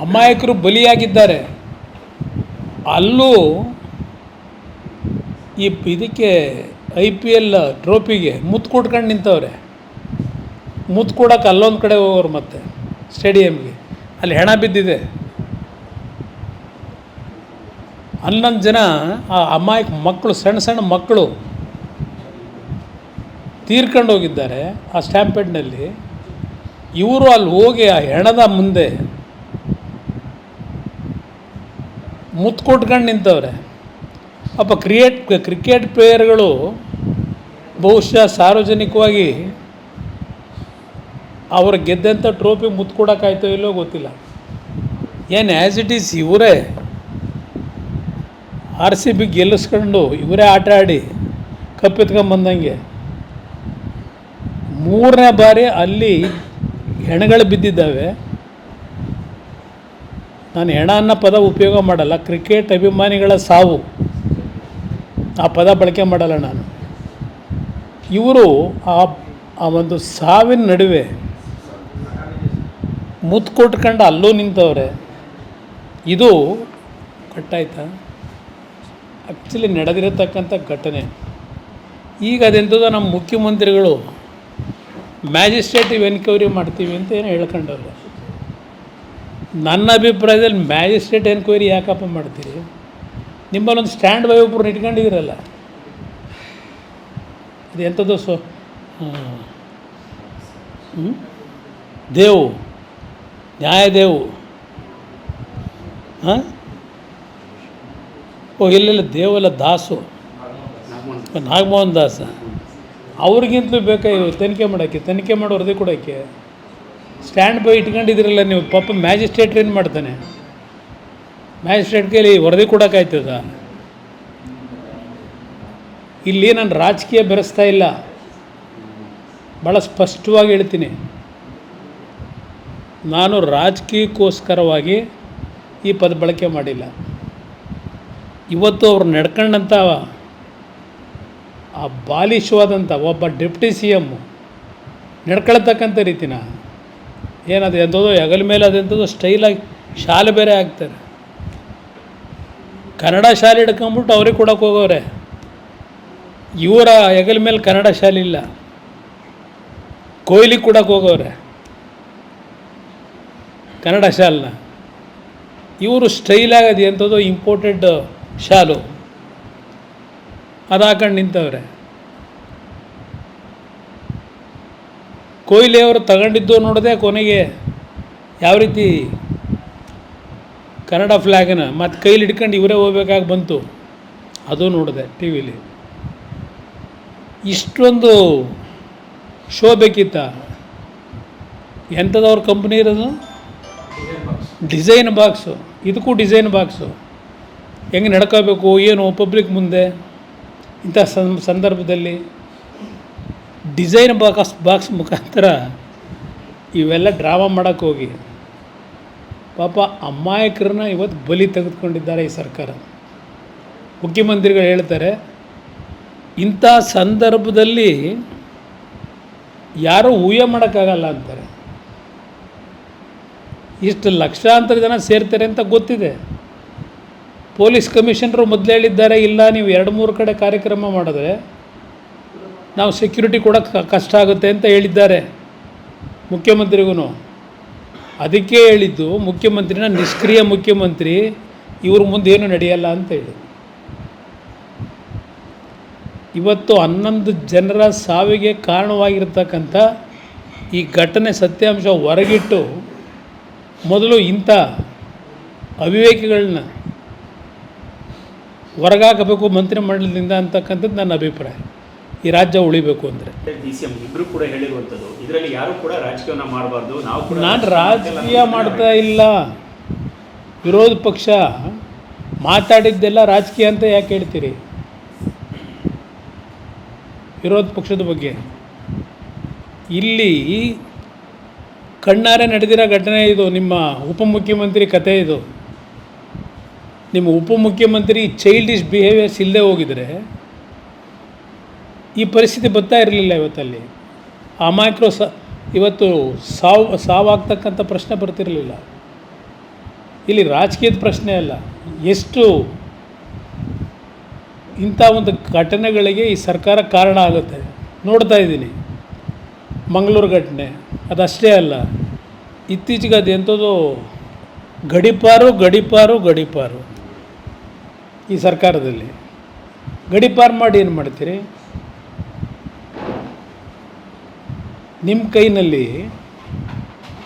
ಅಮಾಯಕರು ಬಲಿಯಾಗಿದ್ದಾರೆ. ಅಲ್ಲೂ ಈ ಇದಕ್ಕೆ ಐ ಪಿ ಎಲ್ ಟ್ರೋಫಿಗೆ ಮುತ್ತು ಕೊಟ್ಕೊಂಡು ನಿಂತವ್ರೆ. ಮುತ್ತು ಕೊಡೋಕೆ ಅಲ್ಲೊಂದು ಕಡೆ ಹೋಗೋರು ಮತ್ತೆ ಸ್ಟೇಡಿಯಮ್ಗೆ ಅಲ್ಲಿ ಹೆಣ ಬಿದ್ದಿದೆ. ಹನ್ನೊಂದು ಜನ ಆ ಅಮಾಯಕ ಮಕ್ಕಳು ಸಣ್ಣ ಸಣ್ಣ ಮಕ್ಕಳು ತೀರ್ಕೊಂಡು ಹೋಗಿದ್ದಾರೆ ಆ ಸ್ಟ್ಯಾಂಪೇಡ್ನಲ್ಲಿ. ಇವರು ಅಲ್ಲಿ ಹೋಗಿ ಆ ಹೆಣದ ಮುಂದೆ ಮುತ್ತು ಕೊಟ್ಕೊಂಡು ನಿಂತವ್ರೆ. ಅಪ್ಪ ಕ್ರಿಯೇಟ್, ಕ್ರಿಕೆಟ್ ಪ್ಲೇಯರ್ಗಳು ಬಹುಶಃ ಸಾರ್ವಜನಿಕವಾಗಿ ಅವರು ಗೆದ್ದಂಥ ಟ್ರೋಫಿ ಮುತ್ತು ಕೊಡೋಕ್ಕಾಯ್ತೋ ಇಲ್ಲೋ ಗೊತ್ತಿಲ್ಲ. ಏನು ಆ್ಯಸ್ ಇಟ್ ಈಸ್ ಇವರೇ ಆರ್ ಸಿ ಬಿ ಗೆಲ್ಲಿಸ್ಕೊಂಡು ಇವರೇ ಆಟ ಆಡಿ ಕಪ್ಪೆತ್ಕೊಂಬಂದಂಗೆ ಮೂರನೇ ಬಾರಿ ಅಲ್ಲಿ ಹೆಣಗಳು ಬಿದ್ದಿದ್ದಾವೆ. ನಾನು ಹೆಣ ಅನ್ನೋ ಪದ ಉಪಯೋಗ ಮಾಡಲ್ಲ, ಕ್ರಿಕೆಟ್ ಅಭಿಮಾನಿಗಳ ಸಾವು. ಆ ಪದ ಬಳಕೆ ಮಾಡಲ್ಲ ನಾನು. ಇವರು ಆ ಆ ಒಂದು ಸಾವಿನ ನಡುವೆ ಮುತ್ತು ಕೊಟ್ಕೊಂಡು ಅಲ್ಲೂ ನಿಂತವ್ರೆ. ಇದು ಕಟ್ಟಾಯ್ತಾ? ಆ್ಯಕ್ಚುಲಿ ನಡೆದಿರತಕ್ಕಂಥ ಘಟನೆ. ಈಗ ಅದೆಂತದ ನಮ್ಮ ಮುಖ್ಯಮಂತ್ರಿಗಳು ಮ್ಯಾಜಿಸ್ಟ್ರೇಟಿವ್ ಎನ್ಕ್ವೈರಿ ಮಾಡ್ತೀವಿ ಅಂತ ಏನು ಹೇಳ್ಕೊಂಡವ್ರೆ. ನನ್ನ ಅಭಿಪ್ರಾಯದಲ್ಲಿ ಮ್ಯಾಜಿಸ್ಟ್ರೇಟ್ ಎನ್ಕ್ವೈರಿ ಯಾಕಪ್ಪ ಮಾಡ್ತೀರಿ? ನಿಮ್ಮಲ್ಲೊಂದು ಸ್ಟ್ಯಾಂಡ್ ಬೈ ಒಬ್ಬರು ಇಟ್ಕೊಂಡಿದ್ದೀರಲ್ಲ. ಇದು ಎಂಥದ್ದು ಸೊ? ದೇವು. ನ್ಯಾಯದೇವು. ಹಾಂ? ಓ ಇಲ್ಲೆಲ್ಲ ದೇವಲ್ಲ ದಾಸು. ನಾಗಮೋಹನ್ ದಾಸ. ಅವ್ರಿಗಿಂತಲೂ ಬೇಕಾಗಿ ತನಿಖೆ ಮಾಡೋಕ್ಕೆ, ತನಿಖೆ ಮಾಡೋ ವರದಿ ಕೊಡೋಕ್ಕೆ? ಸ್ಟ್ಯಾಂಡ್ ಬೈ ಇಟ್ಕೊಂಡಿದ್ದೀರಲ್ಲ ನೀವು. ಪಾಪ ಮ್ಯಾಜಿಸ್ಟ್ರೇಟ್ ಏನು ಮಾಡ್ತಾನೆ? ಮ್ಯಾಜಿಸ್ಟ್ರೇಟ್ ಕೈಲಿ ವರದಿ ಕೊಡೋಕ್ಕಾಯ್ತದ? ಇಲ್ಲಿ ನಾನು ರಾಜಕೀಯ ಬೆರೆಸ್ತಾ ಇಲ್ಲ. ಭಾಳ ಸ್ಪಷ್ಟವಾಗಿ ಹೇಳ್ತೀನಿ. ನಾನು ರಾಜಕೀಯಕ್ಕೋಸ್ಕರವಾಗಿ ಈ ಪದ ಬಳಕೆ ಮಾಡಿಲ್ಲ. ಇವತ್ತು ಅವ್ರು ನಡ್ಕೊಂಡಂಥ ಆ ಬಾಲಿಶವಾದಂಥ ಒಬ್ಬ ಡೆಪ್ಟಿ ಸಿ ಎಮ್ಮು ನಡ್ಕೊಳ್ತಕ್ಕಂಥ ರೀತಿನ ಏನದು ಎಂಥದ್ದು ಹೆಗಲ ಮೇಲೆ ಅದೆಂಥದೋ ಸ್ಟೈಲಾಗಿ ಶಾಲೆ ಬೇರೆ ಹಾಕ್ತಾರೆ ಕನ್ನಡ ಶಾಲೆ ಹಿಡ್ಕೊಂಬಿಟ್ಟು ಅವ್ರಿಗೆ ಕೊಡೋಕೆ ಹೋಗೋರೆ. ಇವರ ಹೆಗಲ ಮೇಲೆ ಕನ್ನಡ ಶಾಲೆ ಇಲ್ಲ. ಕೊಹ್ಲಿ ಕೊಡೋಕೆ ಹೋಗೋರೆ. ಕನ್ನಡ ಶಾಲನ್ನ ಇವರು ಸ್ಟೈಲಾಗದು ಎಂಥದ್ದು ಎಂಥದೋ ಇಂಪೋರ್ಟೆಡ್ ಶಾಲು. ಅದು ಹಾಕೊಂಡು ನಿಂತವ್ರೆ. ಕೊಹ್ಲಿ ಅವರು ತಗೊಂಡಿದ್ದು ನೋಡಿದೆ ಕೊನೆಗೆ ಯಾವ ರೀತಿ ಕನ್ನಡ ಫ್ಲ್ಯಾಗನ್ನು ಮತ್ತು ಕೈಲಿ ಹಿಡ್ಕೊಂಡು ಇವರೇ ಹೋಗ್ಬೇಕಾಗಿ ಬಂತು, ಅದು ನೋಡಿದೆ ಟಿ ವಿಲಿ. ಇಷ್ಟೊಂದು ಶೋ ಬೇಕಿತ್ತ? ಎಂಥದವ್ರ ಕಂಪ್ನಿ ಇರೋದು? Design box. ಇದಕ್ಕೂ ಡಿಸೈನ್ ಬಾಕ್ಸು. ಹೆಂಗೆ ನಡ್ಕೋಬೇಕು, ಏನು ಪಬ್ಲಿಕ್ ಮುಂದೆ ಇಂಥ ಸಂದರ್ಭದಲ್ಲಿ? ಡಿಸೈನ್ ಬಾಕ್ಸ್ ಬಾಕ್ಸ್ ಮುಖಾಂತರ ಇವೆಲ್ಲ ಡ್ರಾಮಾ ಮಾಡೋಕ್ಕೆ ಹೋಗಿ. ಪಾಪ ಅಮಾಯಕರನ್ನ ಇವತ್ತು ಬಲಿ ತೆಗೆದುಕೊಂಡಿದ್ದಾರೆ ಈ ಸರ್ಕಾರ. ಮುಖ್ಯಮಂತ್ರಿಗಳು ಹೇಳ್ತಾರೆ, ಇಂಥ ಸಂದರ್ಭದಲ್ಲಿ ಯಾರೂ ಊಹೆ ಮಾಡೋಕ್ಕಾಗಲ್ಲ ಅಂತಾರೆ. ಇಷ್ಟು ಲಕ್ಷಾಂತರ ಜನ ಸೇರ್ತಾರೆ ಅಂತ ಗೊತ್ತಿದೆ. ಪೊಲೀಸ್ ಕಮಿಷನರು ಮೊದಲು ಹೇಳಿದ್ದಾರೆ, ಇಲ್ಲ, ನೀವು ಎರಡು ಮೂರು ಕಡೆ ಕಾರ್ಯಕ್ರಮ ಮಾಡಿದ್ರೆ ನಾವು ಸೆಕ್ಯೂರಿಟಿ ಕೊಡೋಕ್ಕೆ ಕಷ್ಟ ಆಗುತ್ತೆ ಅಂತ ಹೇಳಿದ್ದಾರೆ. ಮುಖ್ಯಮಂತ್ರಿಗೂ ಅದಕ್ಕೆ ಹೇಳಿದ್ದು ಮುಖ್ಯಮಂತ್ರಿನ ನಿಷ್ಕ್ರಿಯ ಮುಖ್ಯಮಂತ್ರಿ ಇವ್ರ ಮುಂದೆ ಏನು ನಡೆಯಲ್ಲ ಅಂತ ಹೇಳಿ. ಇವತ್ತು ಹನ್ನೊಂದು ಜನರ ಸಾವಿಗೆ ಕಾರಣವಾಗಿರ್ತಕ್ಕಂಥ ಈ ಘಟನೆ ಸತ್ಯಾಂಶ ಹೊರಗಿಟ್ಟು ಮೊದಲು ಇಂಥ ಅವಿವೇಕಿಗಳನ್ನ ಹೊರಗಾಕಬೇಕು ಮಂತ್ರಿಮಂಡಲದಿಂದ ಅಂತಕ್ಕಂಥದ್ದು ನನ್ನ ಅಭಿಪ್ರಾಯ. ಈ ರಾಜ್ಯ ಉಳಿಬೇಕು ಅಂದರೆ. ಕೂಡ ಹೇಳಿರುವಂಥದ್ದು ಇದರಲ್ಲಿ ಯಾರು ಕೂಡ ರಾಜಕೀಯವನ್ನ ಮಾಡಬಾರ್ದು ನಾವು ಕೂಡ ನಾನು ರಾಜಕೀಯ ಮಾಡ್ತಾ ಇಲ್ಲ. ವಿರೋಧ ಪಕ್ಷ ಮಾತಾಡಿದ್ದೆಲ್ಲ ರಾಜಕೀಯ ಅಂತ ಯಾಕೆ ಹೇಳ್ತೀರಿ? ವಿರೋಧ ಪಕ್ಷದ ಬಗ್ಗೆ. ಇಲ್ಲಿ ಕಣ್ಣಾರೆ ನಡೆದಿರೋ ಘಟನೆ ಇದು ನಿಮ್ಮ ಉಪಮುಖ್ಯಮಂತ್ರಿ ಕತೆ ಇದು. ನಿಮ್ಮ ಉಪಮುಖ್ಯಮಂತ್ರಿ ಚೈಲ್ಡಿಶ್ ಬಿಹೇವಿಯರ್ಸ್ ಇಲ್ಲದೆ ಹೋಗಿದ್ರೆ ಈ ಪರಿಸ್ಥಿತಿ ಬರ್ತಾ ಇರಲಿಲ್ಲ ಇವತ್ತಲ್ಲಿ. ಆ ಮೈಕ್ರೋ ಸ, ಇವತ್ತು ಸಾವು, ಸಾವಾಗ್ತಕ್ಕಂಥ ಪ್ರಶ್ನೆ ಬರ್ತಿರಲಿಲ್ಲ. ಇಲ್ಲಿ ರಾಜಕೀಯದ ಪ್ರಶ್ನೆ ಅಲ್ಲ. ಎಷ್ಟು ಇಂಥ ಒಂದು ಘಟನೆಗಳಿಗೆ ಈ ಸರ್ಕಾರ ಕಾರಣ ಆಗುತ್ತೆ. ನೋಡ್ತಾ ಇದ್ದೀನಿ. ಮಂಗಳೂರು ಘಟನೆ, ಅದಷ್ಟೇ ಅಲ್ಲ. ಇತ್ತೀಚೆಗೆ ಅದು ಎಂಥದ್ದು ಗಡಿಪಾರು ಗಡಿಪಾರು ಗಡಿಪಾರು ಈ ಸರ್ಕಾರದಲ್ಲಿ. ಗಡಿಪಾರು ಮಾಡಿ ಏನು ಮಾಡ್ತೀರಿ? ನಿಮ್ಮ ಕೈನಲ್ಲಿ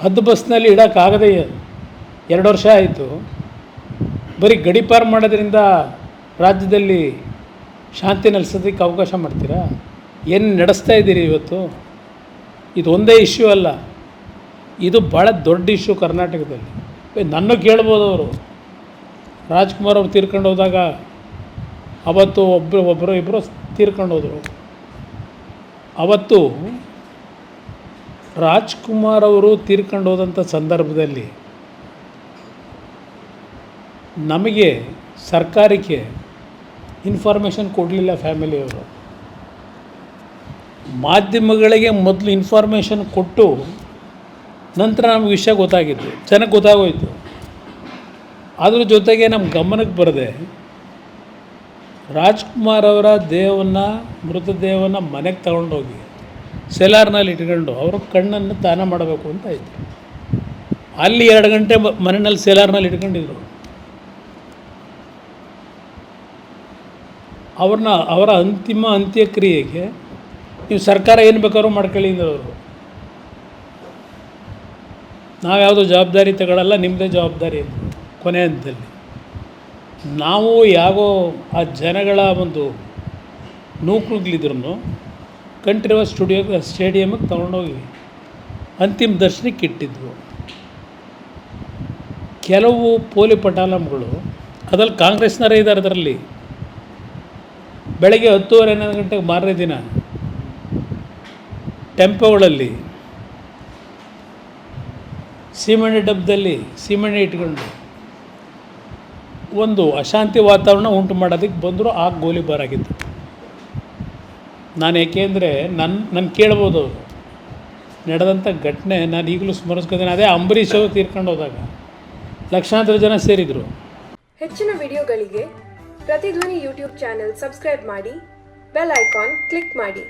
ಹದ್ದು ಬಸ್ನಲ್ಲಿ ಇಡೋಕ್ಕಾಗದೇ ಎರಡು ವರ್ಷ ಆಯಿತು. ಬರೀ ಗಡಿಪಾರು ಮಾಡೋದ್ರಿಂದ ರಾಜ್ಯದಲ್ಲಿ ಶಾಂತಿ ನೆಲೆಸೋದಕ್ಕೆ ಅವಕಾಶ ಮಾಡ್ತೀರಾ? ಏನು ನಡೆಸ್ತಾ ಇದ್ದೀರಿ ಇವತ್ತು? ಇದು ಒಂದೇ ಇಶ್ಯೂ ಅಲ್ಲ. ಇದು ಭಾಳ ದೊಡ್ಡ ಇಶ್ಯೂ ಕರ್ನಾಟಕದಲ್ಲಿ. ನನ್ನ ಕೇಳ್ಬೋದು ಅವರು. ರಾಜ್ಕುಮಾರ್ ಅವ್ರು ತೀರ್ಕೊಂಡು ಹೋದಾಗ ಅವತ್ತು ಒಬ್ಬರು ಒಬ್ಬರು ಇಬ್ಬರು ತೀರ್ಕೊಂಡು ಹೋದರು. ಅವತ್ತು ರಾಜ್ಕುಮಾರ್ ಅವರು ತೀರ್ಕೊಂಡು ಹೋದಂಥ ಸಂದರ್ಭದಲ್ಲಿ ನಮಗೆ ಸರ್ಕಾರಕ್ಕೆ ಇನ್ಫಾರ್ಮೇಷನ್ ಕೊಡಲಿಲ್ಲ ಫ್ಯಾಮಿಲಿಯವರು ಮಾಧ್ಯಮಗಳಿಗೆ ಮೊದಲು ಇನ್ಫಾರ್ಮೇಷನ್ ಕೊಟ್ಟು ನಂತರ ನಮಗೆ ವಿಷಯ ಗೊತ್ತಾಗಿತ್ತು ಚೆನ್ನಾಗಿ ಗೊತ್ತಾಗೋಯಿತು. ಅದ್ರ ಜೊತೆಗೆ ನಮ್ಮ ಗಮನಕ್ಕೆ ಬರದೆ ರಾಜ್ಕುಮಾರ್ ಅವರ ದೇಹವನ್ನು, ಮೃತದೇಹವನ್ನು ಮನೆಗೆ ತಗೊಂಡೋಗಿ ಸೆಲಾರ್ನಲ್ಲಿ ಇಟ್ಕೊಂಡು ಅವರು ಕಣ್ಣನ್ನು ದಾನ ಮಾಡಬೇಕು ಅಂತ ಇತ್ತು ಅಲ್ಲಿ ಎರಡು ಗಂಟೆ ಮನೆಯಲ್ಲಿ ಸೆಲಾರ್ನಲ್ಲಿ ಇಟ್ಕೊಂಡಿದ್ರು. ಅವ್ರನ್ನ, ಅವರ ಅಂತಿಮ ಅಂತ್ಯಕ್ರಿಯೆಗೆ ನೀವು ಸರ್ಕಾರ ಏನು ಬೇಕಾದ್ರೂ ಮಾಡ್ಕೊಳ್ಳಿ ಅವರು. ಅವರು ನಾವ್ಯಾವುದು ಜವಾಬ್ದಾರಿ ತಗೊಳ್ಳಲ್ಲ ನಿಮ್ಮದೇ ಜವಾಬ್ದಾರಿ ಅಂತ, ಕೊನೆ ಹಂತದಲ್ಲಿ ನಾವು ಯಾವೋ ಆ ಜನಗಳ ಒಂದು ನೂಕುಗಳಿದ್ರು ಕಂಠಿರುವ ಸ್ಟುಡಿಯೋ ಸ್ಟೇಡಿಯಮ್ಗೆ ತೊಗೊಂಡೋಗಿ ಅಂತಿಮ ದರ್ಶನಕ್ಕೆ ಇಟ್ಟಿದ್ವು. ಕೆಲವು ಪೋಲಿ ಪಟಾಲಮ್ಗಳು ಅದ್ರಲ್ಲಿ ಕಾಂಗ್ರೆಸ್ನವರೇ ಇದ್ದಾರೆ ಅದರಲ್ಲಿ. ಬೆಳಗ್ಗೆ ಹತ್ತುವರೆ, ಹನ್ನೊಂದು ಗಂಟೆಗೆ ಮಾರನೇ ದಿನ, ಟೆಂಪೋಗಳಲ್ಲಿ, ಸೀಮೆಣ್ಣೆ ಡಬ್ಬದಲ್ಲಿ ಸೀಮೆಣ್ಣೆ ಇಟ್ಕೊಂಡು ಒಂದು ಅಶಾಂತಿ ವಾತಾವರಣ ಉಂಟು ಮಾಡೋದಕ್ಕೆ ಬಂದರೂ ಆ ಗೋಲಿಬಾರ್ ಆಗಿತ್ತು. ನಾನು ಏಕೆಂದರೆ ನನ್ನ ನನ್ನ ಕೇಳ್ಬೋದು ಅವರು. ನಡೆದಂಥ ಘಟನೆ ನಾನು ಈಗಲೂ ಸ್ಮರಿಸ್ಕೊತೀನಿ ಅದೇ ಅಂಬರೀಷ್ ಅವರು ತೀರ್ಕೊಂಡು ಹೋದಾಗ. ಲಕ್ಷಾಂತರ ಜನ ಸೇರಿದರು. ಹೆಚ್ಚಿನ ವಿಡಿಯೋಗಳಿಗೆ ಪ್ರತಿಧ್ವನಿ ಯೂಟ್ಯೂಬ್ ಚಾನೆಲ್ ಸಬ್ಸ್ಕ್ರೈಬ್ ಮಾಡಿ, ಬೆಲ್ ಐಕಾನ್ ಕ್ಲಿಕ್ ಮಾಡಿ.